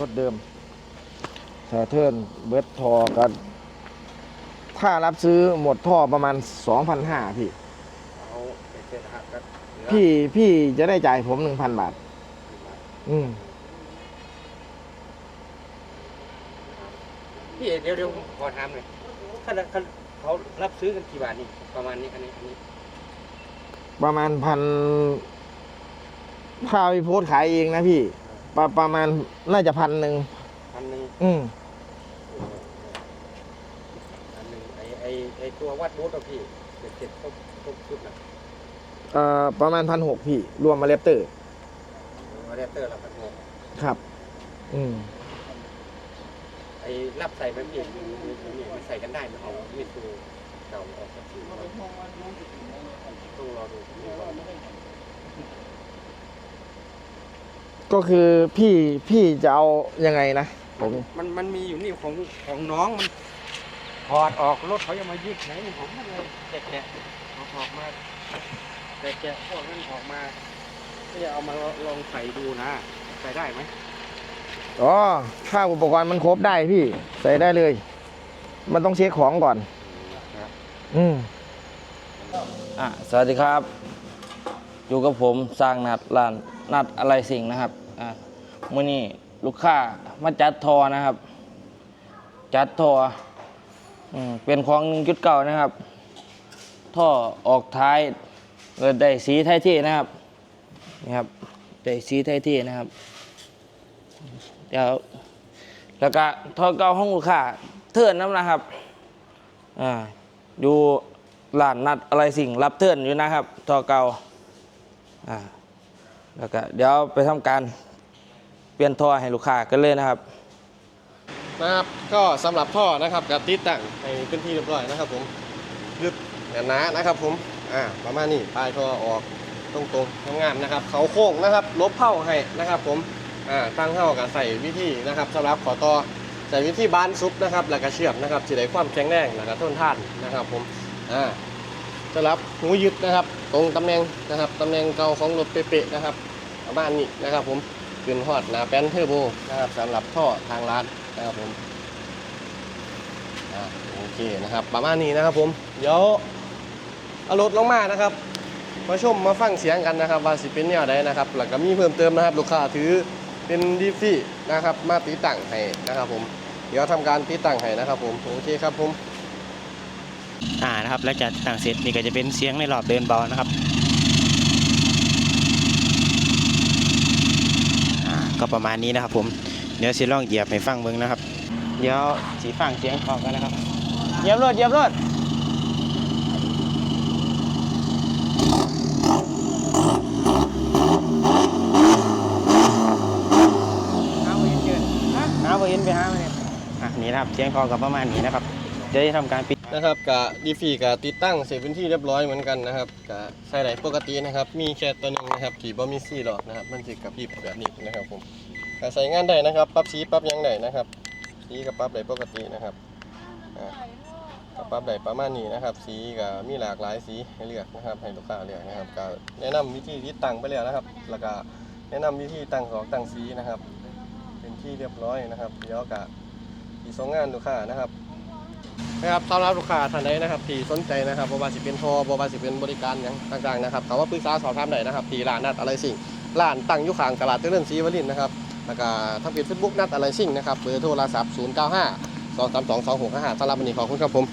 รถเดิมสาเทิร์นเบิร์ดทอกันถ้ารับซื้อหมดท่อประมาณ 2,500 พี่ เอาเสร็จหักกันเหลือพี่พี่จะได้จ่ายผม 1,000 บาท อืมพี่เดี๋ยวเดี๋ยวผมขอถามหน่อยถ้าถ้าเขารับซื้อกันกี่บาทนี่ประมาณนี้อันนี้อันนี้ประมาณพันถ้าพี่โพสต์ขายเองนะพี่ ประประมาณน่าจะพันหนึ่งพันหนึ่งอืมพันหนึ่งไอไอไอตัววัดบูธอะพี่เสร็จเสร็จครบครบชุดนะเอ่อประมาณพันหกพี่ รวมมาเลปเตอร์อะแดปเตอร์ละพันหกครับ อืมไอรับใส่แบบนี้มีมีมีมันใส่กันได้ไหมเอามีดตัวเก่าออกสักทีต้องรอดูมี ก่อนก็คือพี่พี่จะเอายังไงนะผมมันมันมีอยู่นี่ของของน้องมันถอดออกรถเขายังมายึดไหนผมก็เลยแกะแกะเอาออกมาแกะแกะพวกนั้นออกมาก็จะเอามาลองใส่ดูนะใส่ได้ไหมอ๋อถ้าอุปกรณ์มันครบได้พี่ ใส่ได้เลย มันต้องเช็คของก่อน อืมอะสวัสดีครับ อยู่กับผมสร้างนัดร้าน นัดอะไรสิ่งนะครับอะมื่อนี้ลูกค้ามาจัดทอนะครับ จัดทออเป็นของจุดเก่านะครับ ท่อออกท้ายเออได้สีไทยที่นะครับนี่ครับได้สีไทยที่นะครับเดี๋ยวแล้วก็ท่อเก่าห้องลูกค้าเทื่อนน้ำนะครับอ่าอยู่ร้านนัดอะไรสิ่งรับเตือนอยู่นะครับท่อเก่าอ่า แล้วก็เดี๋ยวไปทำการเปลี่ยนท่อให้ลูกค้ากันเลยนะครับนะครับก็สำหรับท่อนะครับกับติดตั้งให้เป็นที่เรียบร้อยนะครับ ผมลึกหนาๆนะครับ ผมอ่าประมาณนี้ปลายท่อออกตรงๆทำงานนะครับ เขาโค้งนะครับลบเผาให้นะครับ ผมอ่าตั้งเท่ากับใส่วิธีนะครับสำหรับขอต่อใส่วิธีบ้านซุปนะครับ แล้วก็เชื่อมนะครับจะได้ความแข็งแรงแล้วก็ทนทานนะครับ ผมอ่า สำหรับหูยึดนะครับ ตรงตำแหน่งนะครับตำแหน่งเก่าของรถเป๊ะๆนะครับประมาณนี้นะครับ ผมขึ้นฮอดหนาแป้นเทอร์โบนะครับสำหรับท่อทางร้านนะครับผมโอเคนะครับ ประมาณนี้นะครับ ผมเดี๋ยวเอารถลงมานะครับมาชมมาฟังเสียงกันนะครับว่าสิเป็นแนวใดนะครับแล้วก็มีเพิ่มเติมนะครับ ลูกค้าถือเป็นดีฟี่นะครับ มาติดตั้งให้นะครับ ผมเดี๋ยวทำการติดตั้งให้นะครับ ผมโอเคครับผม อ่านะครับแล้วจากต่างเสร็จนี่ก็จะเป็นเสียงในรอบเดินเบานะครับอ่าก็ประมาณนี้นะครับผมเดี๋ยวสิลองเหยียบให้ฟังเบิ่งนะครับ เดี๋ยวสีฟังเสียงของกันนะครับเหยียบรถเหยียบรถหาบ่เห็นเกินหาบ่เห็นไปหามาเนี่ยอะนี่นะครับเสียงของกับประมาณนี้นะครับ เดี๋ยวจะทำการปิดนะครับกับดีฟี่กับติดตั้งเสร็จเป็นที่เรียบร้อยเหมือนกันนะครับกับใส่ไหลปกตินะครับ มีแค่ตัวหนึงนะครับที่บ่มีซี่หลอดนะครับ มันสิกับพริบแบบนี้นะครับผมก็ใส่งานได้นะครับปรับสีปรับหยังได้นะครับสีกับปรับได้ปกตินะครับอ่าก็ปรับได้ประมาณนี้นะครับ สีก็มีหลากหลายสีให้เลือกนะครับให้ลูกค้าเลือกนะครับก็แนะนำวิธีติดตั้งไปแล้วนะครับ แล้วก็แนะนำวิธีตั้งของตั้งสีนะครับ เป็นที่เรียบร้อยนะครับเดี๋ยวก็ที่ส่งงานลูกค้านะครับ นะครับสำหรับลูกค้าท่านใดนะครับที่สนใจนะครับบ่ว่าสิเป็นทอบ่ว่าสิเป็นบริการอย่างต่างๆนะครับถามว่าปรึกษาสอบถามได้นะครับที่ร้านนัดอะไรสิ่งร้านตั้งอยู่ข้างตลาดเจริญศรีวรินทร์นะครับแล้วก็ทางเพจเฟซบุ๊กนัดอะไรสิ่งนะครับเบอร์โทรศัพท์095 232 2655สำหรับวันนี้ขอบคุณครับผม